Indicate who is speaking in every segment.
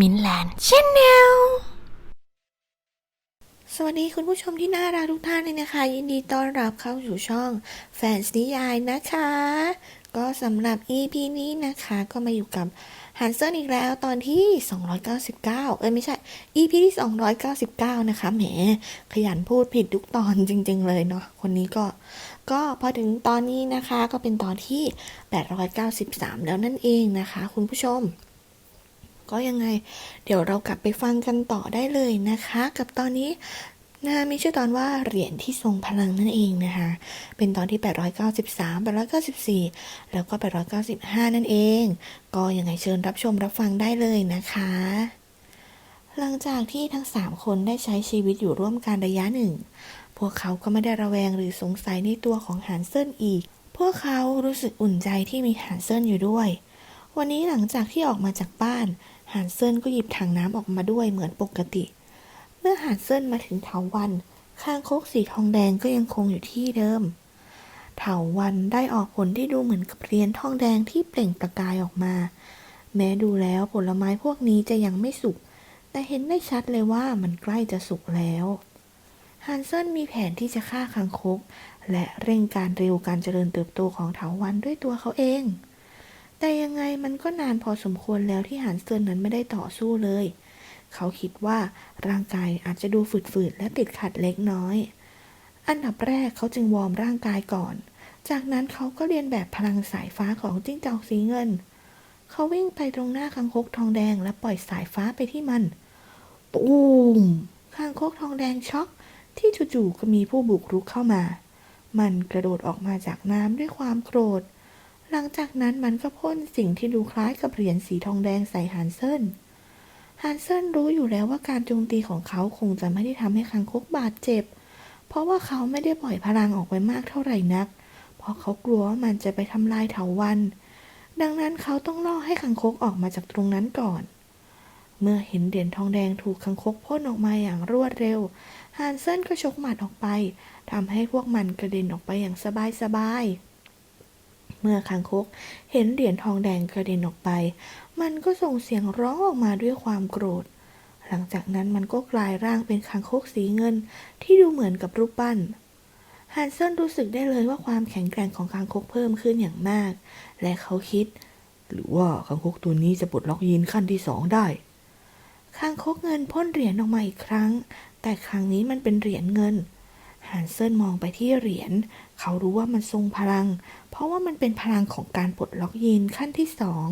Speaker 1: มินแลนด์ชแนล
Speaker 2: สวัสดีคุณผู้ชมที่น่ารักทุกท่านเลยนะคะ ยินดีต้อนรับเข้าสู่ช่องแฟนนิยายนะคะ ก็สำหรับ EP นี้นะคะก็มาอยู่กับฮันเซอร์อีกแล้วตอนที่ 299 เอ้ยไม่ใช่ EP ที่ 299 นะคะแหม ขยันพูดผิดทุกตอนจริง ๆ เลยเนาะคนนี้ก็ ก็พอถึงตอนนี้นะคะ ก็เป็นตอนที่ 893 แล้วนั่นเองนะคะ คุณผู้ชม ก็ยังไง เดี๋ยวเรากลับไปฟังกันต่อได้เลยนะคะ กับตอนนี้นะมีชื่อตอนว่าเหรียญที่ทรงพลังนั่นเองนะคะ เป็นตอนที่ 893 894 แล้วก็ 895 นั่นเอง ก็ยังไงเชิญรับชมรับฟังได้เลยนะคะ หลังจากที่ทั้ง 3 คนได้ใช้ชีวิตอยู่ร่วมกันระยะหนึ่ง พวกเขาก็ไม่ได้ระแวงหรือสงสัยในตัวของหานเซินอีก พวกเขารู้สึกอุ่นใจที่มีหานเซินอยู่ด้วย วันนี้หลังจากที่ออกมาจากบ้าน หานเซินก็หยิบถังน้ำออกมาด้วยเหมือนปกติ เมื่อหานเซินมาถึงเถาวันคางคกสีทองแดงก็ยังคงอยู่ที่เดิม เถาวันได้ออกผลที่ดูเหมือนกับเรียญทองแดงที่เปล่งประกายออกมา แม้ดูแล้วผลไม้พวกนี้จะยังไม่สุก แต่เห็นได้ชัดเลยว่ามันใกล้จะสุกแล้วฮันเซนมีแผนที่จะฆ่าคางคก และเร่งการเร็วการเจริญเติบโตของเถาวันด้วยตัวเขาเอง แต่ยังไงมันก็นานพอสมควรแล้วที่หานเซินนั้นไม่ได้ต่อสู้เลย เขาคิดว่าร่างกายอาจจะดูฝืดๆและติดขัดเล็กน้อย อันดับแรกเขาจึงวอร์มร่างกายก่อน จากนั้นเขาก็เรียนแบบพลังสายฟ้าของจิ้งจอกสีเงิน เขาวิ่งไปตรงหน้าคางคกทองแดงและปล่อยสายฟ้าไปที่มัน ตูมคางคกทองแดงช็อกที่จู่ๆก็มีผู้บุกรุกเข้ามา มันกระโดดออกมาจากน้ำด้วยความโกรธ หลังจากนั้นมันก็พ่นสิ่งที่ดูคล้ายกับเหรียญสีทองแดงใส่ฮันเซนฮันเซนรู้อยู่แล้วว่าการโจมตีของเขาคงจะไม่ได้ทำให้คังคกบาดเจ็บ เพราะว่าเขาไม่ได้ปล่อยพลังออกไปมากเท่าไหร่นัก เพราะเขากลัวว่ามันจะไปทำลายเถาวัน ดังนั้นเขาต้องล่อให้คังคกออกมาจากตรงนั้นก่อน เมื่อเห็นเหรียญทองแดงถูกคังคกพ่นออกมาอย่างรวดเร็วฮันเซนก็ชกหมัดออกไปทำให้พวกมันกระเด็นออกไปอย่างสบายๆ เมื่อคางคกเห็นเหรียญทองแดงกระเด็นออกไป มันก็ส่งเสียงร้องออกมาด้วยความโกรธ หลังจากนั้นมันก็กลายร่างเป็นคางคกสีเงินที่ดูเหมือนกับรูปปั้นฮันเซนรู้สึกได้เลยว่าความแข็งแกร่งของคางคกเพิ่มขึ้นอย่างมาก และเขาคิด หรือว่าคางคกตัวนี้จะปลดล็อกยีนขั้นที่สองได้คางคกเงินพ่นเหรียญออกมาอีกครั้ง แต่ครั้งนี้มันเป็นเหรียญเงินฮันเซนมองไปที่เหรียญ เขารู้ว่ามันทรงพลัง เพราะว่ามันเป็นพลังของการปลดล็อกยีนขั้นที่สอง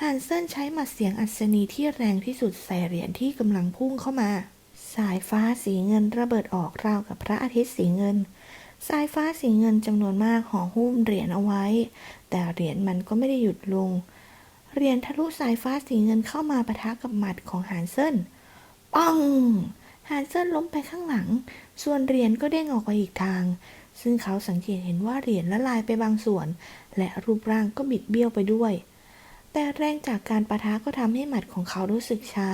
Speaker 2: ฮันเซนใช้หมัดเสียงอัศนีที่แรงที่สุดใส่เหรียญที่กำลังพุ่งเข้ามา สายฟ้าสีเงินระเบิดออกราวกับพระอาทิตย์สีเงิน สายฟ้าสีเงินจำนวนมากห่อหุ้มเหรียญเอาไว้ แต่เหรียญมันก็ไม่ได้หยุดลง เหรียญทะลุสายฟ้าสีเงินเข้ามาปะทะกับหมัดของฮันเซนปังฮันเซนล้มไปข้างหลัง ส่วนเหรียญก็เด้งออกไปอีกทาง ซึ่งเขาสังเกตเห็นว่าเหรียญละลายไปบางส่วน และรูปร่างก็บิดเบี้ยวไปด้วย แต่แรงจากการปะทะก็ทำให้หมัดของเขารู้สึกชา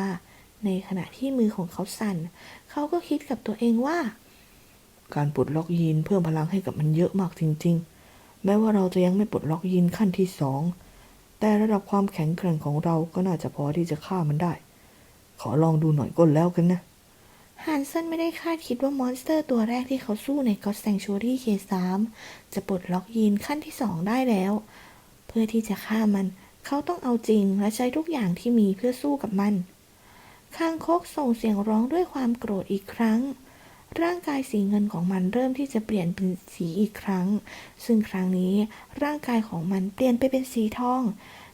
Speaker 2: ในขณะที่มือของเขาสั่น เขาก็คิดกับตัวเองว่า
Speaker 3: การปลดล็อกยีนเพิ่มพลังให้กับมันเยอะมากจริง ๆ แม้ว่าเราจะยังไม่ปลดล็อกยีนขั้นที่สองแต่ระดับความแข็งแกร่งของเราก็น่าจะพอที่จะฆ่ามันได้ ขอลองดูหน่อยก็แล้วกันนะ
Speaker 2: ฮันเซนไม่ได้คาดคิดว่ามอนสเตอร์ตัวแรกที่เขาสู้ในก็ s แ a งชูรี่เคสามจะปลดล็อกยีนขั้นที่สองได้แล้ว เพื่อที่จะฆ่ามัน เขาต้องเอาจริงและใช้ทุกอย่างที่มีเพื่อสู้กับมันคางคกส่งเสียงร้องด้วยความโกรธอีกครั้ง ร่างกายสีเงินของมันเริ่มที่จะเปลี่ยนเป็นสีอีกครั้ง ซึ่งครั้งนี้ร่างกายของมันเปลี่ยนไปเป็นสีทอง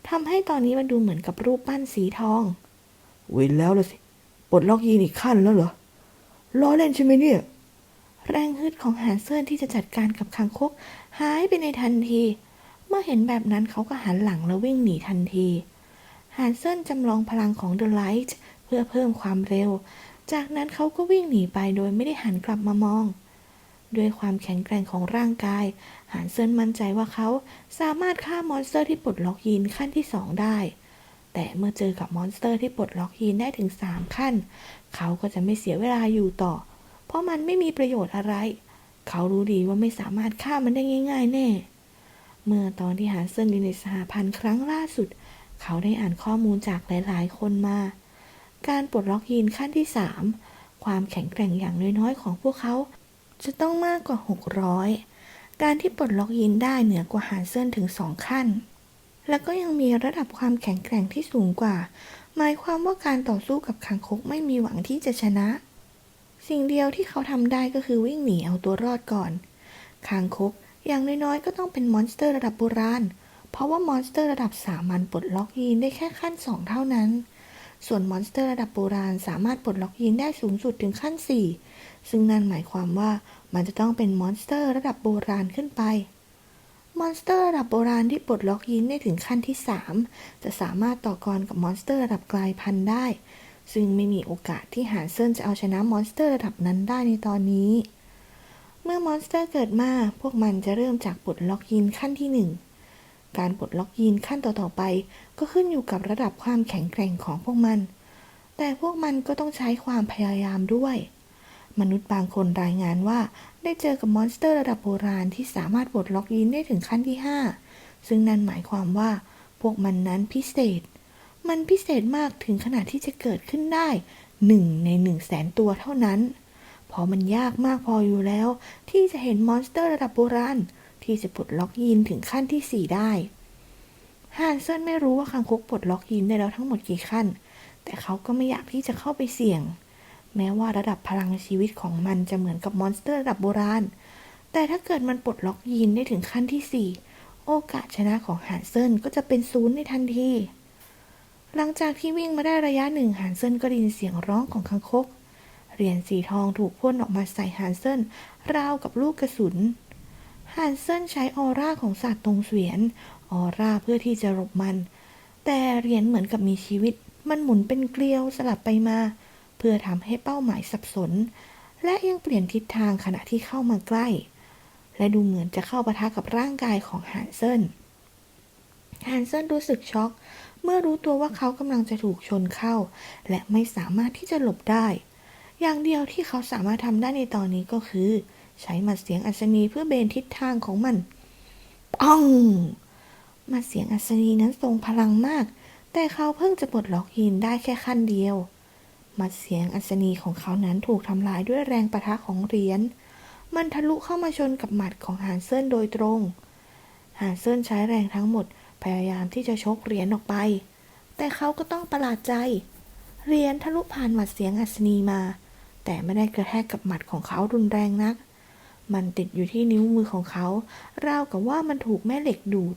Speaker 2: ทำให้ตอนนี้มันดูเหมือนกับรูปปั้นสีทอง
Speaker 3: เว้นแล้วละสิปลดล็อกยีนอีกขั้นแล้วเหรอ ล้อเล่นใช่ไหมเนี่ย
Speaker 2: แรงฮึดของหานเซินที่จะจัดการกับคางคกหายไปในทันที เมื่อเห็นแบบนั้นเขาก็หันหลังแล้ววิ่งหนีทันทีหานเซินจำลองพลังของ The Light เพื่อเพิ่มความเร็ว จากนั้นเขาก็วิ่งหนีไปโดยไม่ได้หันกลับมามอง ด้วยความแข็งแกร่งของร่างกาย หานเซินมั่นใจว่าเขาสามารถฆ่ามอนสเตอร์ที่ปลดล็อกยีนขั้นที่สองได้ แต่เมื่อเจอกับมอนสเตอร์ที่ปลดล็อกยีนได้ถึงสามขั้น เขาก็จะไม่เสียเวลาอยู่ต่อ เพราะมันไม่มีประโยชน์อะไร เขารู้ดีว่าไม่สามารถฆ่ามันได้ง่าย ๆ แน่ เมื่อตอนที่หาเซินอยู่ในสหพันธ์ครั้งล่าสุด เขาได้อ่านข้อมูลจากหลาย ๆ คนมา การปลดล็อกยีนขั้นที่ 3 ความแข็งแกร่งอย่างน้อยๆของพวกเขา จะต้องมากกว่า 600 การที่ปลดล็อกยีนได้เหนือกว่าหานเซินถึง2ขั้น แล้วก็ยังมีระดับความแข็งแกร่งที่สูงกว่า หมายความว่าการต่อสู้กับคางคกไม่มีหวังที่จะชนะ สิ่งเดียวที่เขาทำได้ก็คือวิ่งหนีเอาตัวรอดก่อนคางคกอย่างน้อยๆ ก็ต้องเป็นมอนสเตอร์ระดับโบราณ เพราะว่ามอนสเตอร์ระดับสามัญปลดล็อกยีนได้แค่ขั้น 2 เท่านั้น ส่วนมอนสเตอร์ระดับโบราณสามารถปลดล็อกยีนได้สูงสุดถึงขั้น 4 ซึ่งนั่นหมายความว่ามันจะต้องเป็นมอนสเตอร์ระดับโบราณขึ้นไป มอนสเตอร์ระดับโบราณที่ปลดล็อกยีนได้ถึงขั้นที่ 3 จะสามารถต่อกรกับมอนสเตอร์ระดับกลายพันธุ์ได้ ซึ่งไม่มีโอกาสที่หานเซินจะเอาชนะมอนสเตอร์ระดับนั้นได้ในตอนนี้ เมื่อมอนสเตอร์เกิดมา พวกมันจะเริ่มจากปลดล็อกยีนขั้นที่ 1 การปลดล็อกยีนขั้นต่อๆไป ก็ขึ้นอยู่กับระดับความแข็งแกร่งของพวกมัน แต่พวกมันก็ต้องใช้ความพยายามด้วยมนุษย์บางคนรายงานว่า ได้เจอกับมอนสเตอร์ระดับโบราณที่สามารถปลดล็อกยีนได้ถึงขั้นที่ 5 ซึ่งนั่นหมายความว่าพวกมันนั้นพิเศษ มันพิเศษมากถึงขนาดที่จะเกิดขึ้นได้หนึ่งในหนึ่งแสนตัวเท่านั้น เพราะมันยากมากพออยู่แล้ว ที่จะเห็นมอนสเตอร์ระดับโบราณที่จะปลดล็อกยีนถึงขั้นที่ 4 ได้ฮานเซนไม่รู้ว่าคังคกปลดล็อกยีนได้แล้วทั้งหมดกี่ขั้น แต่เขาก็ไม่อยากที่จะเข้าไปเสี่ยง แม้ว่าระดับพลังชีวิตของมันจะเหมือนกับมอนสเตอร์ระดับโบราณ แต่ถ้าเกิดมันปลดล็อกยีนได้ถึงขั้นที่ 4 โอกาสชนะของฮานเซินก็จะเป็นศูนย์ในทันที หลังจากที่วิ่งมาได้ระยะหนึ่งฮานเซินก็ได้ยินเสียงร้องของคังคก เหรียญสีทองถูกพ่นออกมาใส่ฮานเซินราวกับลูกกระสุนฮานเซนใช้ออร่าของศาสตร์ตรงเสวียน ออร่าเพื่อที่จะหลบมัน แต่เหรียญเหมือนกับมีชีวิต มันหมุนเป็นเกลียวสลับไปมา เพื่อทำให้เป้าหมายสับสน และยังเปลี่ยนทิศทางขณะที่เข้ามาใกล้ และดูเหมือนจะเข้าปะทะกับร่างกายของฮานเซนฮานเซนรู้สึกช็อก เมื่อรู้ตัวว่าเขากำลังจะถูกชนเข้า และไม่สามารถที่จะหลบได้ อย่างเดียวที่เขาสามารถทำได้ในตอนนี้ก็คือ ใช้หมัดเสียงอัศนีเพื่อเบนทิศทางของมันป้องมัดเสียงอัศนีนั้นทรงพลังมาก แต่เขาเพิ่งจะปลดล็อกยีนได้แค่ขั้นเดียว มัดเสียงอัศนีของเขานั้นถูกทำลายด้วยแรงประทะของเหรียญ มันทะลุเข้ามาชนกับหมัดของฮานเซินโดยตรงฮานเซินใช้แรงทั้งหมดพยายามที่จะชกเหรียญออกไป แต่เขาก็ต้องประหลาดใจ เหรียญทะลุผ่านหมัดเสียงอัศนีมา แต่ไม่ได้กระแทกกับหมัดของเขารุนแรงนัก มันติดอยู่ที่นิ้วมือของเขา ราวกับว่ามันถูกแม่เหล็กดูด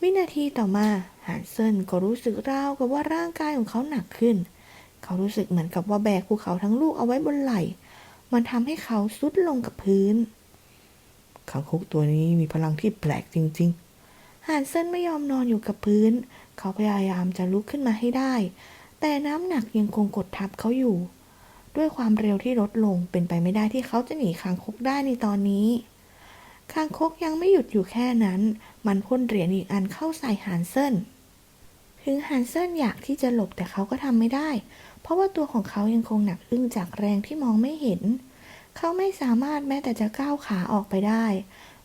Speaker 2: วินาทีต่อมาฮานเซินก็รู้สึกราวกับว่าร่างกายของเขาหนักขึ้นเเขารู้สึกเหมือนกับว่าแบกภูเขาทั้งลูกเอาไว้บนไหล่ มันทำให้เขาซุดลงกับพื้น
Speaker 3: คังคกตัวนี้มีพลังที่แปลกจริงๆ
Speaker 2: ฮานเซนไม่ยอมนอนอยู่กับพื้น เขาพยายามจะลุกขึ้นมาให้ได้ แต่น้ำหนักยังคงกดทับเขาอยู่ ด้วยความเร็วที่ลดลงเป็นไปไม่ได้ที่เขาจะหนีคางคกได้ในตอนนี้คางคกยังไม่หยุดอยู่แค่นั้น มันพ่นเหรียญอีกอันเข้าใส่ฮานเซนถึงฮานเซินอยากที่จะหลบแต่เขาก็ทำไม่ได้ เพราะว่าตัวของเขายังคงหนักอึ้งจากแรงที่มองไม่เห็น เขาไม่สามารถแม้แต่จะก้าวขาออกไปได้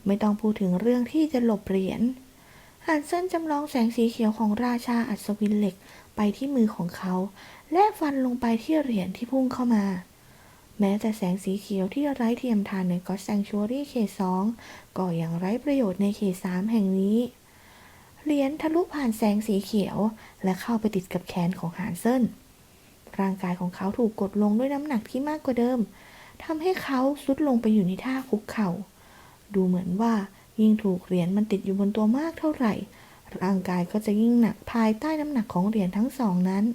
Speaker 2: ไม่ต้องพูดถึงเรื่องที่จะหลบเหรียญฮันเซนจำลองแสงสีเขียวของราชาอัศวินเหล็กไปที่มือของเขา และฟันลงไปที่เหรียญที่พุ่งเข้ามา แม้แต่แสงสีเขียวที่ไร้เทียมทานในก็อตแซงชัวรี่เขตสองก็ยังไร้ประโยชน์ในเขตสามแห่งนี้เหรียญทะลุผ่านแสงสีเขียว และเข้าไปติดกับแขนของฮันเซน ร่างกายของเขาถูกกดลงด้วยน้ำหนักที่มากกว่าเดิมทำให้เขาซุดลงไปอยู่ในท่าคุกเข่า ดูเหมือนว่ายิ่งถูกเหรียญมันติดอยู่บนตัวมากเท่าไหร่ ร่างกายก็จะยิ่งหนักภายใต้น้ำหนักของเหรียญทั้งสองนั้น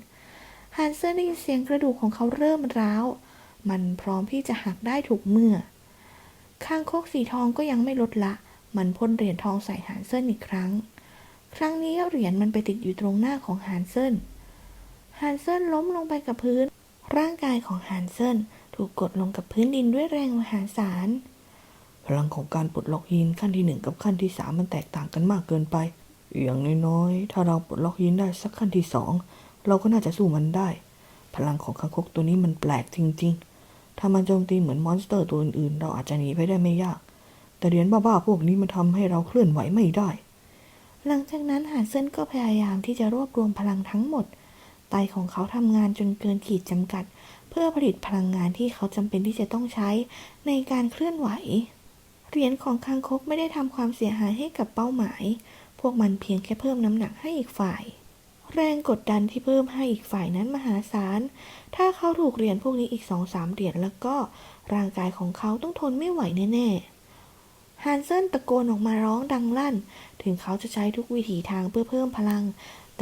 Speaker 2: ฮันเซนได้ยินเสียงกระดูกของเขาเริ่มร้าว มันพร้อมที่จะหักได้ถูกเมื่อ ข้างโคกสีทองก็ยังไม่ลดละ มันพ่นเหรียญทองใส่ฮันเซนอีกครั้ง ครั้งนี้เหรียญมันไปติดอยู่ตรงหน้าของฮันเซน ฮันเซนล้มลงไปกับพื้น ร่างกายของฮันเซินถูกกดลงกับพื้นดินด้วยแรงมหาศาล
Speaker 3: พลังของการปลดล็อกยีนขั้นที่หนึ่งกับขั้นที่สามมันแตกต่างกันมากเกินไป อย่างน้อยๆ ถ้าเราปลดล็อกยีนได้สักขั้นที่สองเราก็น่าจะสู้มันได้ พลังของคังคกตัวนี้มันแปลกจริง ๆ ถ้ามันโจมตีเหมือนมอนสเตอร์ตัวอื่นๆ เราอาจจะหนีไปได้ไม่ยาก แต่เหรียญบ้าๆพวกนี้มันทำให้เราเคลื่อนไหวไม่ได้
Speaker 2: หลังจากนั้นหานเซินก็พยายามที่จะรวบรวมพลังทั้งหมด ไตของเขาทำงานจนเกินขีดจำกัด เพื่อผลิตพลังงานที่เขาจำเป็นที่จะต้องใช้ในการเคลื่อนไหว เหรียญของคางคกไม่ได้ทำความเสียหายให้กับเป้าหมาย พวกมันเพียงแค่เพิ่มน้ำหนักให้อีกฝ่าย แรงกดดันที่เพิ่มให้อีกฝ่ายนั้นมหาศาล ถ้าเขาถูกเหรียญพวกนี้อีกสองสามเหรียญแล้วก็ร่างกายของเขาต้องทนไม่ไหวแน่ๆ ฮันเซนตะโกนออกมาร้องดังลั่น ถึงเขาจะใช้ทุกวิถีทางเพื่อเพิ่มพลัง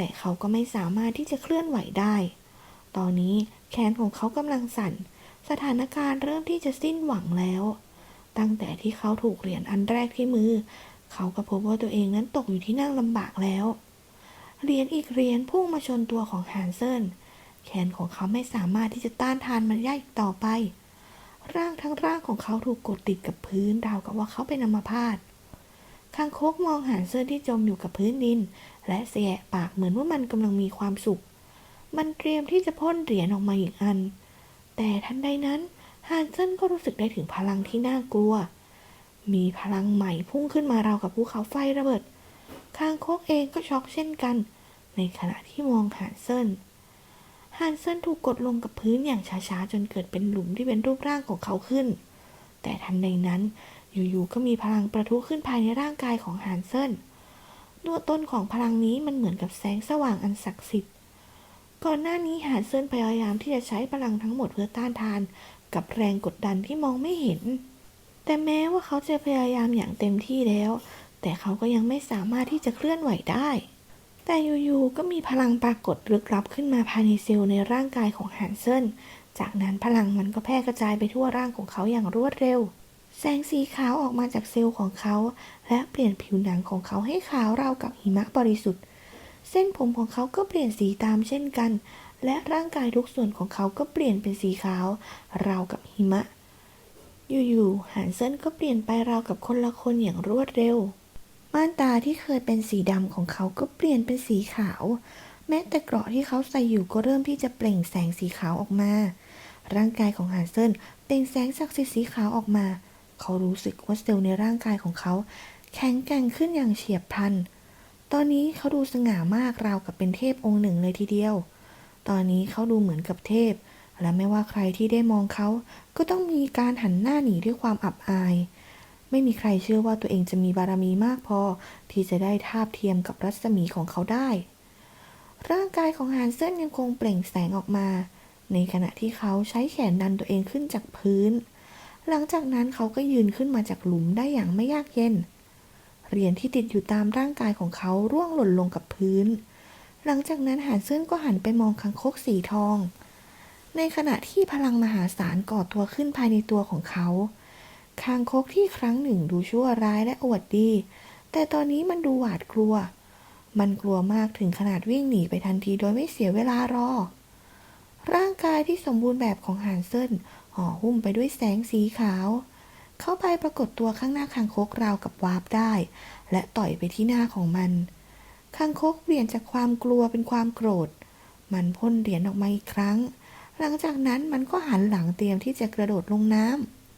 Speaker 2: แต่เขาก็ไม่สามารถที่จะเคลื่อนไหวได้ ตอนนี้แขนของเขากำลังสั่น สถานการณ์เริ่มที่จะสิ้นหวังแล้ว ตั้งแต่ที่เขาถูกเหรียญอันแรกที่มือ เขาก็พบว่าตัวเองนั้นตกอยู่ที่นั่งลำบากแล้ว เหรียญอีกเหรียญพุ่งมาชนตัวของฮันเซนแขนของเขาไม่สามารถที่จะต้านทานมันได้อีกต่อไป ร่างทั้งร่างของเขาถูกกดติดกับพื้นราวกับว่าเขาเป็นอัมพาต คางคกมองหานเซอร์ที่จมอยู่กับพื้นดิน และแสะปากเหมือนว่ามันกำลังมีความสุข มันเตรียมที่จะพ่นเหรียญออกมาอีกอัน แต่ทันใดนั้นฮานเซนก็รู้สึกได้ถึงพลังที่น่ากลัว มีพลังใหม่พุ่งขึ้นมาราวกับภูเขาไฟระเบิด คางคกเองก็ช็อกเช่นกัน ในขณะที่มองฮานเซนฮันเซนถูกกดลงกับพื้นอย่างช้าๆ จนเกิดเป็นหลุมที่เป็นรูปร่างของเขาขึ้น แต่ทันใดนั้น อยู่ๆก็มีพลังประทุขึ้นภายในร่างกายของฮันเซนตัวต้นของพลังนี้มันเหมือนกับแสงสว่างอันศักดิ์สิทธิ์ ก่อนหน้านี้ฮันเซนพยายามที่จะใช้พลังทั้งหมดเพื่อต้านทาน กับแรงกดดันที่มองไม่เห็น แต่แม้ว่าเขาจะพยายามอย่างเต็มที่แล้ว แต่เขาก็ยังไม่สามารถที่จะเคลื่อนไหวได้ แต่อยู่ๆก็มีพลังปรากฏลึกลับขึ้นมาภายในเซลล์ในร่างกายของฮันเซนจากนั้นพลังมันก็แพร่กระจายไปทั่วร่างของเขาอย่างรวดเร็ว แสงสีขาวออกมาจากเซลล์ของเขา และเปลี่ยนผิวหนังของเขาให้ขาวราวกับหิมะบริสุทธิ์ เส้นผมของเขาก็เปลี่ยนสีตามเช่นกัน และร่างกายทุกส่วนของเขาก็เปลี่ยนเป็นสีขาว ราวกับหิมะ อยู่ๆฮันเซนก็เปลี่ยนไปราวกับคนละคนอย่างรวดเร็ว ม่านตาที่เคยเป็นสีดำของเขาก็เปลี่ยนเป็นสีขาว แม้แต่เกราะที่เขาใส่อยู่ก็เริ่มที่จะเปล่งแสงสีขาวออกมา ร่างกายของฮันเซนเปล่งแสงศักดิ์สิทธิ์สีขาวออกมา เขารู้สึกว่าเซลล์ในร่างกายของเขา แข็งแกร่งขึ้นอย่างเฉียบพลัน ตอนนี้เขาดูสง่ามากราวกับเป็นเทพองค์หนึ่งเลยทีเดียว ตอนนี้เขาดูเหมือนกับเทพ และไม่ว่าใครที่ได้มองเขา ก็ต้องมีการหันหน้าหนีด้วยความอับอาย ไม่มีใครเชื่อว่าตัวเองจะมีบารมีมากพอ ที่จะได้ทาบเทียมกับรัศมีของเขาได้ ร่างกายของฮันเซนยังคงเปล่งแสงออกมา ในขณะที่เขาใช้แขนดันตัวเองขึ้นจากพื้น หลังจากนั้นเขาก็ยืนขึ้นมาจากหลุมได้อย่างไม่ยากเย็น เหรียญที่ติดอยู่ตามร่างกายของเขาร่วงหล่นลงกับพื้น หลังจากนั้นฮันเซนก็หันไปมองคังคกสีทอง ในขณะที่พลังมหาศาลก่อตัวขึ้นภายในตัวของเขา คางคกที่ครั้งหนึ่งดูชั่วร้ายและอวดดี แต่ตอนนี้มันดูหวาดกลัว มันกลัวมากถึงขนาดวิ่งหนีไปทันทีโดยไม่เสียเวลารอ ร่างกายที่สมบูรณ์แบบของฮานเซิน ห่อหุ้มไปด้วยแสงสีขาว เข้าไปปรากฏตัวข้างหน้าคางคกราวกับวาร์ปได้ และต่อยไปที่หน้าของมันคางคกเปลี่ยนจากความกลัวเป็นความโกรธ มันพ่นเหรียญออกมาอีกครั้ง หลังจากนั้นมันก็หันหลังเตรียมที่จะกระโดดลงน้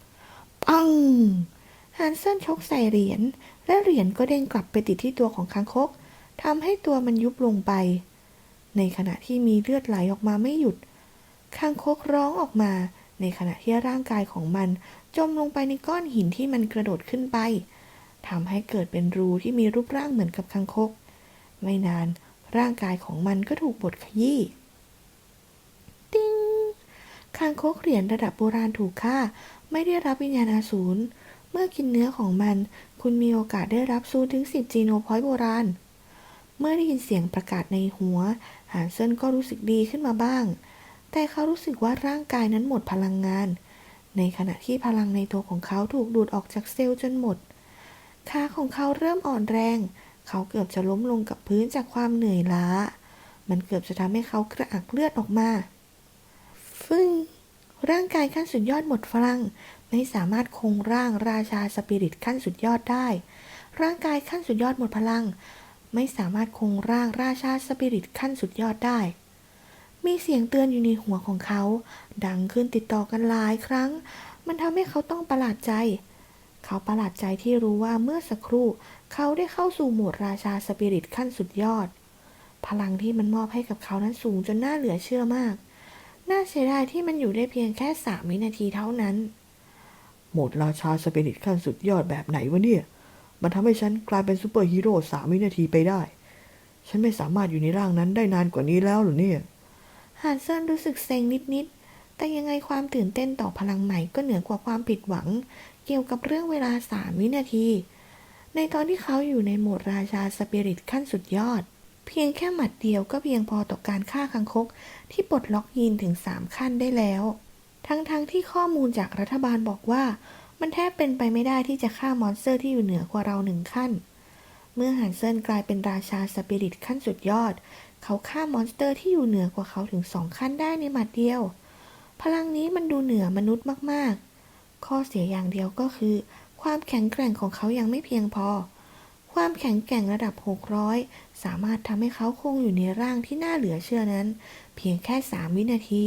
Speaker 2: ำปังฮันเซนชกใส่เหรียญและเหรียญก็เด้งกลับไปติดที่ตัวของคางคกทำให้ตัวมันยุบลงไป ในขณะที่มีเลือดไหลออกมาไม่หยุดคางคกร้องออกมา ในขณะที่ร่างกายของมันจมลงไปในก้อนหินที่มันกระโดดขึ้นไปทำให้เกิดเป็นรูที่มีรูปร่างเหมือนกับคางคก ไม่นานร่างกายของมันก็ถูกบดขยี้ติ้งคางคกเหรียญระดับโบราณถูกฆ่า ไม่ได้รับวิญญาณอาสูร เมื่อกินเนื้อของมัน คุณมีโอกาสได้รับซูนถึงสิบจีโนพอยต์โบราณ เมื่อได้ยินเสียงประกาศในหัว หานเซนก็รู้สึกดีขึ้นมาบ้าง แต่เขารู้สึกว่าร่างกายนั้นหมดพลังงาน ในขณะที่พลังในตัวของเขาถูกดูดออกจากเซลล์จนหมด ขาของเขาเริ่มอ่อนแรง เขาเกือบจะล้มลงกับพื้นจากความเหนื่อยล้า มันเกือบจะทำให้เขากระอักเลือดออกมา ฟึ่งร่างกายขั้นสุดยอดหมดพลัง ไม่สามารถคงร่างราชาสปิริตขั้นสุดยอดได้ ร่างกายขั้นสุดยอดหมดพลัง ไม่สามารถคงร่างราชาสปิริตขั้นสุดยอดได้ มีเสียงเตือนอยู่ในหัวของเขา ดังขึ้นติดต่อกันหลายครั้ง มันทำให้เขาต้องประหลาดใจ เขาประหลาดใจที่รู้ว่าเมื่อสักครู่ เขาได้เข้าสู่โหมดราชาสปิริตขั้นสุดยอด พลังที่มันมอบให้กับเขานั้นสูงจนน่าเหลือเชื่อมาก น่าเสียดายที่มันอยู่ได้เพียงแค่สามวินาทีเท่านั้น
Speaker 3: โหมดราชาสเปริตขั้นสุดยอดแบบไหนวะเนี่ย มันทำให้ฉันกลายเป็นซูเปอร์ฮีโร่สามวินาทีไปได้ ฉันไม่สามารถอยู่ในร่างนั้นได้นานกว่านี้แล้วหรอเนี่ย
Speaker 2: ฮันเซินรู้สึกเซ็งนิดๆ แต่ยังไงความตื่นเต้นต่อพลังใหม่ก็เหนือกว่าความผิดหวัง เกี่ยวกับเรื่องเวลาสามวินาที ในตอนที่เขาอยู่ในโหมดราชาสปิริตขั้นสุดยอด เพียงแค่หมัดเดียวก็เพียงพอต่อการฆ่าคังคก ที่ปลดล็อกยีนถึงสามขั้นได้แล้ว ทั้งๆทที่ข้อมูลจากรัฐบาลบอกว่า มันแทบเป็นไปไม่ได้ที่จะฆ่ามอนสเตอร์ที่อยู่เหนือกว่าเราหนึ่งขั้น เมื่อฮันเซินกลายเป็นราชาสปิริตขั้นสุดยอด เขาฆ่ามอนสเตอร์ที่อยู่เหนือกว่าเขาถึงสองขั้นได้ในหมัดเดียว พลังนี้มันดูเหนือมนุษย์มากๆ ข้อเสียอย่างเดียวก็คือ ความแข็งแกร่งของเขายังไม่เพียงพอ ความแข็งแกร่งระดับ 600 สามารถทำให้เขาคงอยู่ในร่างที่น่าเหลือเชื่อนั้น เพียงแค่ 3 วินาที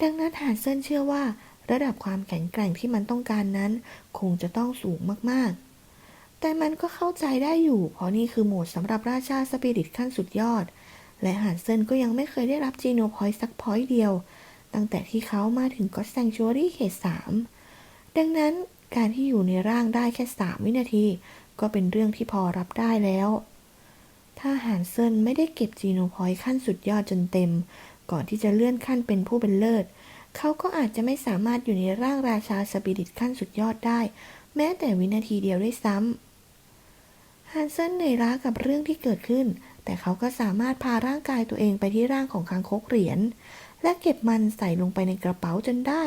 Speaker 2: ดังนั้นฮานเซินเชื่อว่า ระดับความแข็งแกร่งที่มันต้องการนั้น คงจะต้องสูงมากๆ แต่มันก็เข้าใจได้อยู่ เพราะนี่คือโหมดสำหรับราชาสปิริตขั้นสุดยอด และฮันเซนก็ยังไม่เคยได้รับจีโนพอยต์สักพอยต์เดียว ตั้งแต่ที่เขามาถึงก็แซงชัวรี่เขตสามดังนั้นการที่อยู่ในร่างได้แค่สามวินาที ก็เป็นเรื่องที่พอรับได้แล้ว ถ้าฮานเซนไม่ได้เก็บจีโนพอยต์ขั้นสุดยอดจนเต็ม ก่อนที่จะเลื่อนขั้นเป็นผู้เป็นเลิศเขาก็อาจจะไม่สามารถอยู่ในร่างราชาสปิริตขั้นสุดยอดได้ แม้แต่วินาทีเดียวด้วยซ้ำ ฮันเซนเหนื่อยล้ากับเรื่องที่เกิดขึ้น แต่เขาก็สามารถพาร่างกายตัวเองไปที่ร่างของคางคกเหรียญ และเก็บมันใส่ลงไปในกระเป๋าจนได้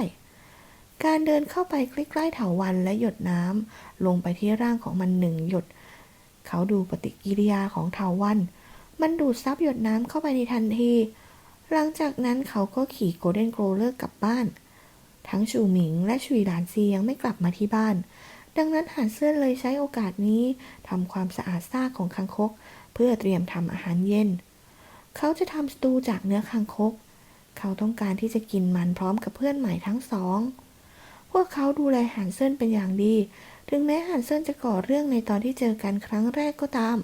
Speaker 2: การเดินเข้าไปใกล้ๆเถาวันและหยดน้ำลงไปที่ร่างของมันหนึ่งหยด เขาดูปฏิกิริยาของเถาวัน มันดูดซับหยดน้ำเข้าไปในทันที หลังจากนั้นเขาก็ขี่โกลเด้นโกลเลอร์กลับบ้าน ทั้งชูหมิงและชุยหลานซียังไม่กลับมาที่บ้าน ดังนั้นหันเสื้อเลยใช้โอกาสนี้ทำความสะอาดซากของคางคก เพื่อเตรียมทำอาหารเย็น เขาจะทำสตูจากเนื้อคางคก เขาต้องการที่จะกินมันพร้อมกับเพื่อนใหม่ทั้งสอง พวกเขาดูแลหันเซินเป็นอย่างดี ถึงแม้หันเซินจะก่อเรื่องในตอนที่เจอกันครั้งแรกก็ตาม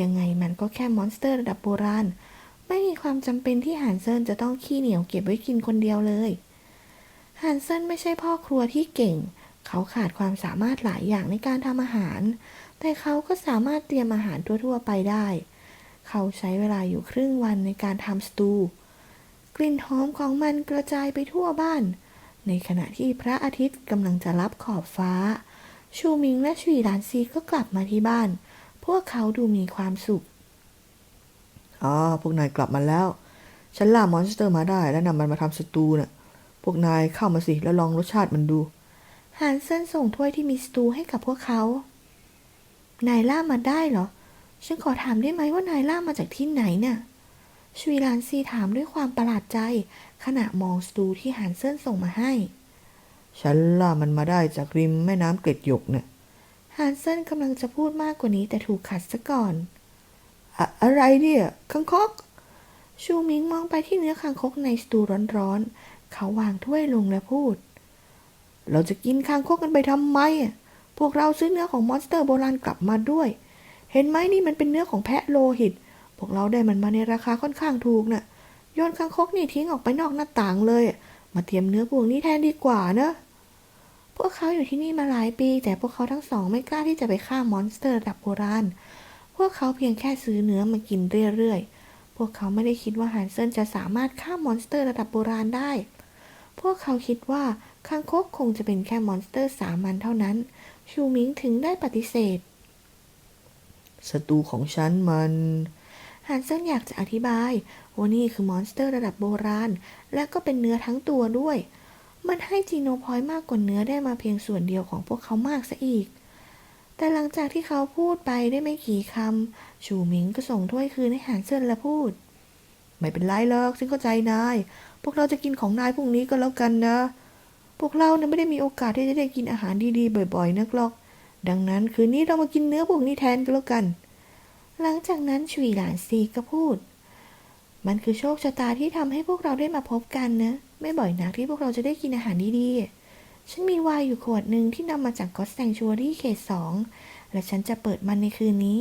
Speaker 2: ยังไงมันก็แค่มอนสเตอร์ระดับโบราณ ไม่มีความจำเป็นที่หันเซินจะต้องขี้เหนียวเก็บไว้กินคนเดียวเลยหันเซินไม่ใช่พ่อครัวที่เก่ง เขาขาดความสามารถหลายอย่างในการทำอาหาร แต่เขาก็สามารถเตรียมอาหารทั่วๆไปได้ เขาใช้เวลาอยู่ครึ่งวันในการทำสตูกลิ่นหอมของมันกระจายไปทั่วบ้าน ในขณะที่พระอาทิตย์กำลังจะรับขอบฟ้า ชูมิงและชุยหลานซีก็กลับมาที่บ้าน พวกเขาดูมีความสุข
Speaker 3: อ๋อพวกนายกลับมาแล้ว ฉันล่ามอนสเตอร์มาได้แล้วนำมันมาทำสตูน่ะ พวกนายเข้ามาสิแล้วลองรสชาติมันดู
Speaker 2: หานเซินส่งถ้วยที่มีสตูให้กับพวกเขา นายล่ามาได้เหรอ ฉันขอถามได้ไหมว่านายล่ามาจากที่ไหนน่ะชวีลานซีถามด้วยความประหลาดใจ ขณะมองสตูที่หานเซินส่งมาให้
Speaker 3: ฉันล่ามันมาได้จากริมแม่น้ำเกล็ดหยกเนี่ย
Speaker 2: หานเซินกำลังจะพูดมากกว่านี้แต่ถูกขัดซะก่อน
Speaker 3: อะอะไรเนี่ยคังคก
Speaker 2: ชูมิงมองไปที่เนื้อคางคกในสตูร้อนๆ เขาวางถ้วยลงและพูด
Speaker 3: เราจะกินคางคกกันไปทำไม พวกเราซื้อเนื้อของมอนสเตอร์โบราณกลับมาด้วย เห็นไหมนี่มันเป็นเนื้อของแพะโลหิต พวกเราได้มันมาในราคาค่อนข้างถูกน่ะโยนคางคกนี่ทิ้งออกไปนอกหน้าต่างเลย มาเตรียมเนื้อพวกนี้แทนดีกว่านะ
Speaker 2: พวกเขาอยู่ที่นี่มาหลายปี แต่พวกเขาทั้งสองไม่กล้าที่จะไปฆ่ามอนสเตอร์ระดับโบราณ พวกเขาเพียงแค่ซื้อเนื้อมากินเรื่อยๆ พวกเขาไม่ได้คิดว่าฮันเซนจะสามารถฆ่ามอนสเตอร์ระดับโบราณได้ พวกเขาคิดว่า คางคกคงจะเป็นแค่มอนสเตอร์สามัญเท่านั้น ชูมิงถึงได้ปฏิเสธ
Speaker 3: สตูของฉันมัน
Speaker 2: ฮันเซนอยากจะอธิบายว่านี่คือมอนสเตอร์ระดับโบราณ และก็เป็นเนื้อทั้งตัวด้วย มันให้จีโนพอยต์มากกว่าเนื้อได้มาเพียงส่วนเดียวของพวกเขามากซะอีก แต่หลังจากที่เขาพูดไปได้ไม่กี่คำชูหมิงก็ส่งถ้วยคืนให้ฮันเซนและพูด
Speaker 3: ไม่เป็นไรหรอกฉันเข้าใจนาย พวกเราจะกินของนายพรุ่งนี้ก็แล้วกันนะ พวกเราเนี่ยไม่ได้มีโอกาสที่จะได้กินอาหารดีๆ บ่อยๆนักหรอก ดังนั้นคืนนี้เรามากินเนื้อพวกนี้แทนก็แล้วกัน
Speaker 2: หลังจากนั้นชุยหลานซีก็พูด มันคือโชคชะตาที่ทำให้พวกเราได้มาพบกันนะ ไม่บ่อยนักที่พวกเราจะได้กินอาหารดีๆ ฉันมีไวน์อยู่ขวดหนึ่งที่นำมาจากกอตแซงชัวรี่เขตสอง และฉันจะเปิดมันในคืนนี้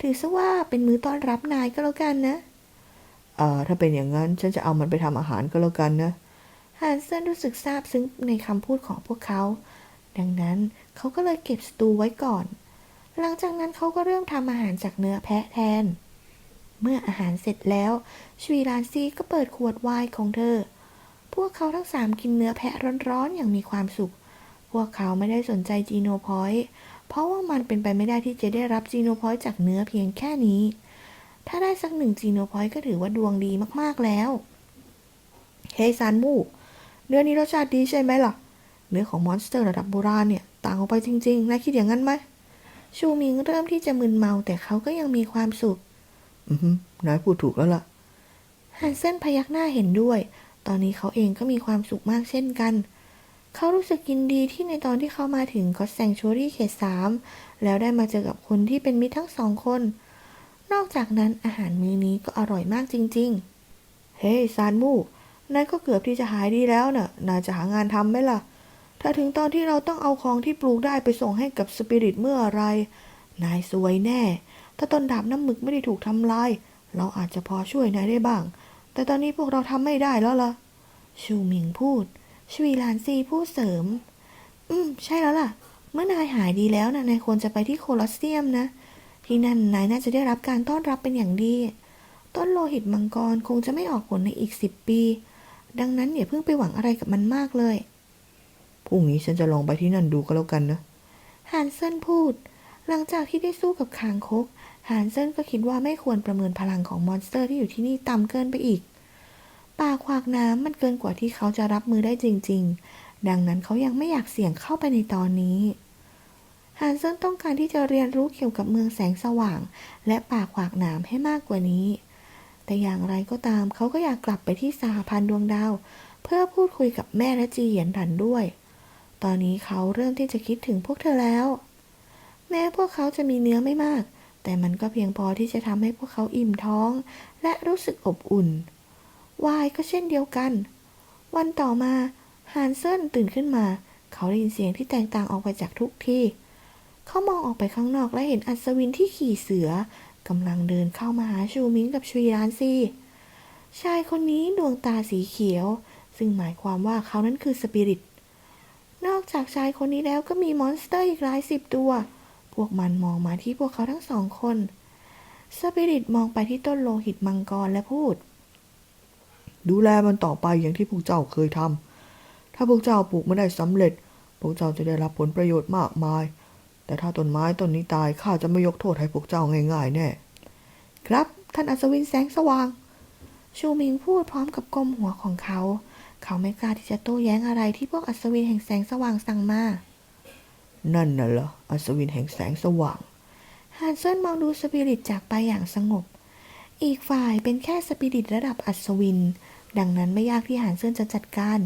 Speaker 2: ถือซะว่าเป็นมื้อต้อนรับนายก็แล้วกันนะ เอ่า
Speaker 3: ถ้าเป็นอย่างนั้นฉันจะเอามันไปทำอาหารก็แล้วกันนะ
Speaker 2: ฮันเซนรู้สึกซาบซึ้งในคำพูดของพวกเขา ดังนั้นเขาก็เลยเก็บสตูไว้ก่อน หลังจากนั้นเขาก็เริ่มทำอาหารจากเนื้อแพะแทน เมื่ออาหารเสร็จแล้วชวีลานซีก็เปิดขวดไวน์ของเธอ พวกเขาทั้งสามกินเนื้อแพะร้อนๆอย่างมีความสุข พวกเขาไม่ได้สนใจจีโนพอยต์เพราะว่ามันเป็นไปไม่ได้ที่จะได้รับจีโนพอยต์จากเนื้อเพียงแค่นี้ ถ้าได้สักหนึ่งจีโนพอยต์ก็ถือว่าดวงดีมากๆแล้ว เฮ้ยซานมู เนื้อนี้รสชาติดีใช่ไหมล่ะ เนื้อของมอนสเตอร์ระดับโบราณเนี่ยต่างออกไปจริงๆนายคิดอย่างนั้นไหม ชูมิงเริ่มที่จะมึนเมาแต่เขาก็ยังมีความสุข
Speaker 3: อือฮึนายพูดถูกแล้วล่ะ
Speaker 2: ฮันเซนพยักหน้าเห็นด้วย ตอนนี้เขาเองก็มีความสุขมากเช่นกัน เขารู้สึกยินดีที่ในตอนที่เขามาถึงก็แซงชูรี่เขตสามแล้วได้มาเจอกับคนที่เป็นมิตรทั้งสองคน นอกจากนั้นอาหารมื้อนี้ก็อร่อยมากจริง ๆ
Speaker 3: เฮ้ยซานมู นายก็เกือบที่จะหายดีแล้วน่ะนายจะหางานทำไหมล่ะ ถ้าถึงตอนที่เราต้องเอาของที่ปลูกได้ไปส่งให้กับสปิริตเมื่อไร นายซวยแน่ ถ้าต้นดาบน้ำหมึกไม่ได้ถูกทำลาย เราอาจจะพอช่วยนายได้บ้าง แต่ตอนนี้พวกเราทำไม่ได้แล้วล่ะ
Speaker 2: ชูมิงพูด ชวีหลานซีพูดเสริม อืม ใช่แล้วล่ะ เมื่อนายหายดีแล้วนะนายควรจะไปที่โคลอสเซียมนะ ที่นั่นนายน่าจะได้รับการต้อนรับเป็นอย่างดี ต้นโลหิตมังกรคงจะไม่ออกผลในอีกสิบปี ดังนั้นอย่าเพิ่งไปหวังอะไรกับมันมากเลย
Speaker 3: พรุ่งนี้ฉันจะลองไปที่นั่นดูก็แล้วกันนะ
Speaker 2: ฮานเซนพูด หลังจากที่ได้สู้กับคางคกฮานเซนก็คิดว่าไม่ควรประเมินพลังของมอนสเตอร์ที่อยู่ที่นี่ต่ำเกินไปอีก ป่าขวากน้ำมันเกินกว่าที่เขาจะรับมือได้จริง ๆ ดังนั้นเขายังไม่อยากเสี่ยงเข้าไปในตอนนี้ฮานเซนต้องการที่จะเรียนรู้เกี่ยวกับเมืองแสงสว่าง และป่าขวากน้ำให้มากกว่านี้ แต่อย่างไรก็ตามเขาก็อยากกลับไปที่สหพันธ์ดวงดาว เพื่อพูดคุยกับแม่และจีเหยียนถันด้วย ตอนนี้เขาเริ่มที่จะคิดถึงพวกเธอแล้ว แม้พวกเขาจะมีเนื้อไม่มาก แต่มันก็เพียงพอที่จะทำให้พวกเขาอิ่มท้อง และรู้สึกอบอุ่น วายก็เช่นเดียวกัน วันต่อมาฮานเซินตื่นขึ้นมา เขาได้ยินเสียงที่แตกต่างออกไปจากทุกที่ เขามองออกไปข้างนอกและเห็นอัศวินที่ขี่เสือ กำลังเดินเข้ามาหาชูมิงกับชวีรานซีชายคนนี้ดวงตาสีเขียว ซึ่งหมายความว่าเขานั้นคือสปิริต นอกจากชายคนนี้แล้วก็มีมอนสเตอร์อีกหลายสิบตัว พวกมันมองมาที่พวกเขาทั้งสองคน สปิริตมองไปที่ต้นโลหิตมังกรและพูด
Speaker 3: ดูแลมันต่อไปอย่างที่พวกเจ้าเคยทำถ้าพวกเจ้าปลูกไม่ได้สำเร็จ พวกเจ้าจะได้รับผลประโยชน์มากมาย แต่ถ้าต้นไม้ต้นนี้ตายข้าจะไม่ยกโทษให้พวกเจ้าง่ายๆแน่
Speaker 2: ครับ ท่านอัศวินแสงสว่าง ชูมิงพูดพร้อมกับก้มหัวของเขา เขาไม่กล้าที่จะโต้แย้งอะไรที่พวกอัศวินแห่งแสงสว่างสั่งมา
Speaker 3: นั่นน่ะเหรออัศวินแห่งแสงสว่าง
Speaker 2: ฮันเซนมองดูสปิริตจากไปอย่างสงบ อีกฝ่ายเป็นแค่สปิริตระดับอัศวิน ดังนั้นไม่ยากที่ฮันเซนจะจัดการ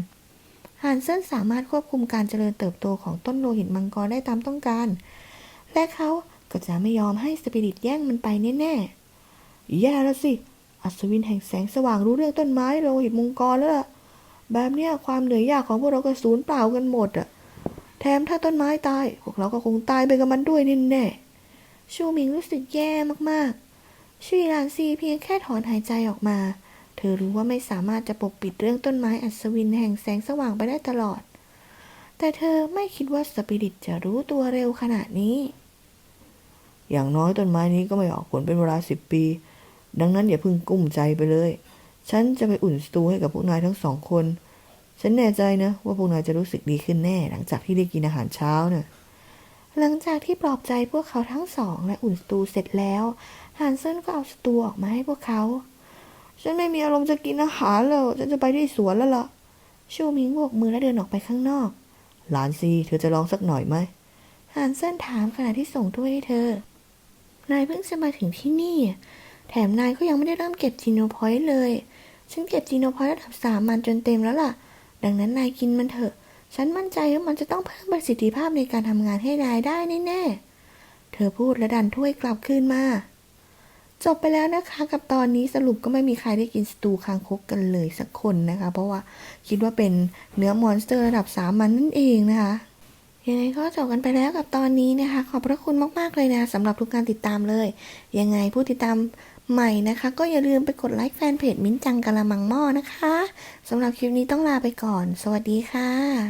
Speaker 2: ฮันเซนสามารถควบคุมการเจริญเติบโตของต้นโลหิตมังกรได้ตามต้องการ และเขาก็จะไม่ยอมให้สปิริตแย่งมันไปแน่ๆ
Speaker 3: แย่แล้วสิ อัศวินแห่งแสงสว่างรู้เรื่องต้นไม้โลหิตมังกรแล้วล่ะ แบบเนี้ยความเหนื่อยยากของพวกเราก็สูญเปล่ากันหมดอะแถมถ้าต้นไม้ตาย พวกเราก็คงตายไปกับมันด้วยแน่
Speaker 2: ชูมิงรู้สึกแย่มากๆ ชีหลานซีเพียงแค่ถอนหายใจออกมา เธอรู้ว่าไม่สามารถจะปกปิดเรื่องต้นไม้อัศวินแห่งแสงสว่างไปได้ตลอด แต่เธอไม่คิดว่าสปิริตจะรู้ตัวเร็วขนาดนี้
Speaker 3: อย่างน้อยต้นไม้นี้ก็ไม่ออกผลเป็นเวลาสิบปี ดังนั้นอย่าเพิ่งกุ้มใจไปเลย ฉันจะไปอุ่นสตูให้กับพวกนายทั้งสองคน ฉันแน่ใจนะ ว่าพวกนายจะรู้สึกดีขึ้นแน่ หลังจากที่ได้กินอาหารเช้าน่ะ
Speaker 2: หลังจากที่ปลอบใจพวกเขาทั้งสองและอุ่นสตูเสร็จแล้วฮันเซนก็เอาสตูออกมาให้พวกเขา
Speaker 3: ฉันไม่มีอารมณ์จะกินอาหารแล้ว ฉันจะไปที่สวนแล้วล่ะ
Speaker 2: ชูมิงโบกมือและเดินออกไปข้างนอก
Speaker 3: หลานซีเธอจะลองสักหน่อยไหม
Speaker 2: ฮันเซนถามขณะที่ส่งถ้วยให้เธอ นายเพิ่งจะมาถึงที่นี่ แถมนายก็ยังไม่ได้เริ่มเก็บจีโนพอยต์เลย ฉันเก็บจีโนพอยต์ระดับสามมันจนเต็มแล้วล่ะ ดังนั้นนายกินมันเถอะ ฉันมั่นใจว่ามันจะต้องเพิ่มประสิทธิภาพในการทำงานให้นายได้แน่ๆ เธอพูดและดันถ้วยกลับคืนมา จบไปแล้วนะคะกับตอนนี้สรุปก็ไม่มีใครได้กินสตูคางคกกันเลยสักคนนะคะ เพราะว่าคิดว่าเป็นเนื้อมอนสเตอร์ระดับสามันนั่นเองนะคะยังไงก็จบกันไปแล้วกับตอนนี้นะคะ ขอบพระคุณมาก ๆ เลยนะสำหรับทุกการติดตามเลย ยังไงผู้ติดตามใหม่นะคะ ก็อย่าลืมไปกดไลค์แฟนเพจมิ้นจังกะละมังหม้อนะคะสำหรับคลิปนี้ต้องลาไปก่อน สวัสดีค่ะ